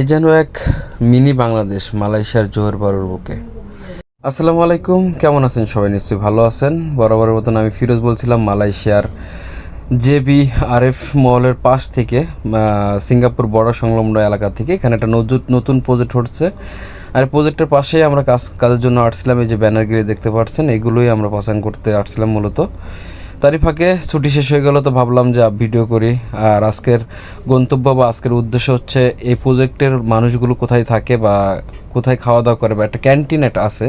এ যেন এক মিনি বাংলাদেশ, মালয়েশিয়ার জোহর বারুর বুকে। আসসালামু আলাইকুম, কেমন আছেন সবাই? নিশ্চয়ই ভালো আছেন। বরাবরের মতন আমি ফিরোজ বলছিলাম, মালয়েশিয়ার জেবি আরএফ মলের পাশ থেকে সিঙ্গাপুর বর্ডার সংলগ্ন এলাকা থেকে। এখানে একটা নতুন নতুন প্রজেক্ট হচ্ছে। আর প্রজেক্টের পাশেই আমরা কাজ, কাজের জন্য আসছিলাম, এই যে ব্যানারগিরি দেখতে পাচ্ছেন, এগুলোই আমরা পাসাং করতে আসছিলাম মূলত। তারই ফাঁকে ছুটি শেষ হয়ে গেল, তো ভাবলাম যে ভিডিও করি। আর আজকের গন্তব্য বা আজকের উদ্দেশ্য হচ্ছে, এই প্রজেক্টের মানুষগুলো কোথায় থাকে বা কোথায় খাওয়া দাওয়া করে বা একটা ক্যান্টিন একটা আছে।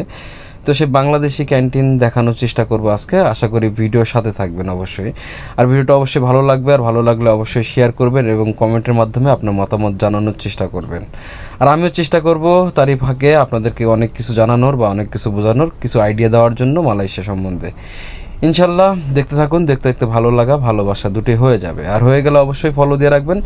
তো সেই বাংলাদেশি ক্যান্টিন দেখানোর চেষ্টা করব আজকে। আশা করি ভিডিওর সাথে থাকবেন অবশ্যই। আর ভিডিওটা অবশ্যই ভালো লাগবে, আর ভালো লাগলে অবশ্যই শেয়ার করবেন এবং কমেন্টের মাধ্যমে আপনার মতামত জানানোর চেষ্টা করবেন। আর আমিও চেষ্টা করব তারই ফাঁকে আপনাদেরকে অনেক কিছু জানানোর বা অনেক কিছু বোঝানোর, কিছু আইডিয়া দেওয়ার জন্য মালয়েশিয়া সম্বন্ধে। ইনশাল্লাহ দেখতে থাকুন, দেখতে দেখতে ভালো লাগা, ভালোবাসা দুটোই হয়ে যাবে। আর হয়ে গেলে অবশ্যই ফলো দিয়ে রাখবেন,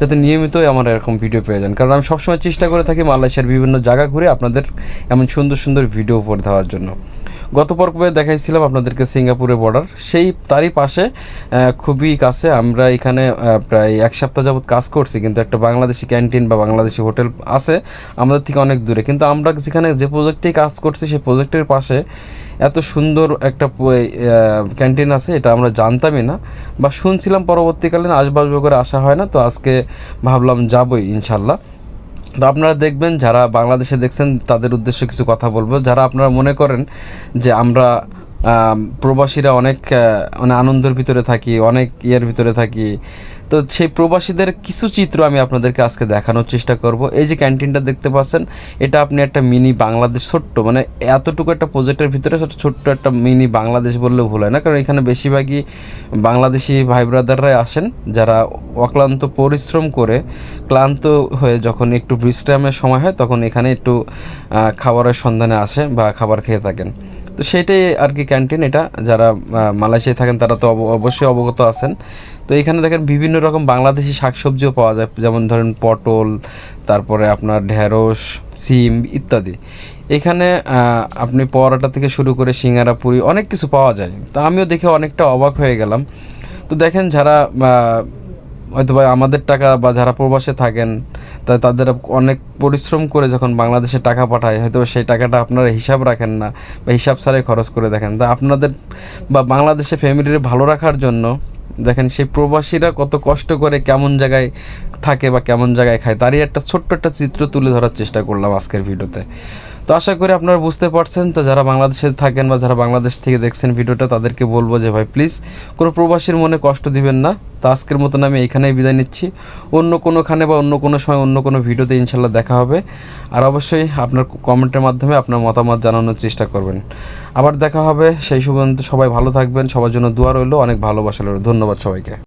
যাতে নিয়মিতই আমার এরকম ভিডিও পেয়ে যান। কারণ আমি সবসময় চেষ্টা করে থাকি মালয়েশিয়ার বিভিন্ন জায়গা ঘুরে আপনাদের এমন সুন্দর সুন্দর ভিডিও উপর দেওয়ার জন্য। গত পর্বে দেখাইছিলাম আপনাদেরকে সিঙ্গাপুরের বর্ডার সেই, তারই পাশে খুবই কাছে আমরা এখানে প্রায় এক সপ্তাহ যাবত কাজ করছি, কিন্তু একটা বাংলাদেশি ক্যান্টিন বা বাংলাদেশি হোটেল আছে আমাদের থেকে অনেক দূরে। কিন্তু আমরা যেখানে যে প্রজেক্টেই কাজ করছি, সেই প্রজেক্টের পাশে এত সুন্দর একটা ক্যান্টিন আছে এটা আমরা জানতামই না। বা শুনছিলাম পরবর্তীকালীন আসব আসব করে আসা হয় না তো আজকে ভাবলাম যাবই ইনশাল্লাহ। তো আপনারা দেখবেন যারা বাংলাদেশে দেখছেন তাদের উদ্দেশ্যে কিছু কথা বলব। যারা আপনারা মনে করেন যে আমরা আম, প্রবাসীরা অনেক মানে আনন্দের ভিতরে থাকি, অনেক ইয়ের ভিতরে থাকি। তো সেই প্রবাসীদের কিছু চিত্র আমি আপনাদেরকে আজকে দেখানোর চেষ্টা করব। এই যে ক্যান্টিনটা দেখতে পাচ্ছেন, এটা আপনি একটা মিনি বাংলাদেশ, ছোট্ট মানে এতটুকু একটা প্রজেক্টের ভিতরে ছোট- ছোট্ট একটা মিনি বাংলাদেশ বললেও ভুল হয় না। কারণ এখানে বেশিরভাগই বাংলাদেশি ভাই ব্রাদাররাই আসেন, যারা অক্লান্ত পরিশ্রম করে ক্লান্ত হয়ে যখন একটু বিশ্রামের সময় হয়, তখন এখানে একটু খাবারের সন্ধানে আসে বা খাবার খেয়ে থাকেন। তো সেটাই আর কি ক্যান্টিন, এটা যারা মালয়েশিয়ায় থাকেন তারা তো অব- অবশ্যই অবগত আছেন। তো এখানে দেখেন বিভিন্ন রকম বাংলাদেশি শাকসবজিও পাওয়া যায়, যেমন ধরেন পটল, তারপরে আপনার ঢেঁড়স, সিম ইত্যাদি। এখানে আপনি পরোটা থেকে শুরু করে সিঙ্গারা, পুরি অনেক কিছু পাওয়া যায়। তো আমিও দেখে অনেকটা অবাক হয়ে গেলাম। তো দেখেন যারা হয়তো বা আমাদের টাকা বা যারা প্রবাসে থাকেন, তা তাদের অনেক পরিশ্রম করে যখন বাংলাদেশে টাকা পাঠায়, হয়তো সেই টাকাটা আপনারা হিসাব রাখেন না বা হিসাব ছাড়াই খরচ করে দেখেন। তা আপনাদের বা বাংলাদেশে ফ্যামিলির ভালো রাখার জন্য দেখেন সেই প্রবাসীরা কত কষ্ট করে কেমন জায়গায় থাকে বা কেমন জায়গায় খায়, তারই একটা ছোট্ট একটা চিত্র তুলে ধরার চেষ্টা করলাম আজকের ভিডিওতে। তো আশা করি আপনারা বুঝতে পারছেন। তো যারা বাংলাদেশে থাকেন বা যারা বাংলাদেশ থেকে দেখছেন ভিডিওটা, তাদেরকে বলব যে, ভাই প্লিজ কোনো প্রবাসীর মনে কষ্ট দিবেন না। তো আজকের মতন আমি এখানেই বিদায় নিচ্ছি। অন্য কোনোখানে বা অন্য কোনো সময় অন্য কোনো ভিডিওতে ইনশাল্লাহ দেখা হবে। আর অবশ্যই আপনার কমেন্টের মাধ্যমে আপনার মতামত জানানোর চেষ্টা করবেন। আবার দেখা হবে। সেই সুবন্ত সবাই ভালো থাকবেন। সবার জন্য দোয়া রইল। অনেক ভালোবাসা রইল। ধন্যবাদ সবাইকে।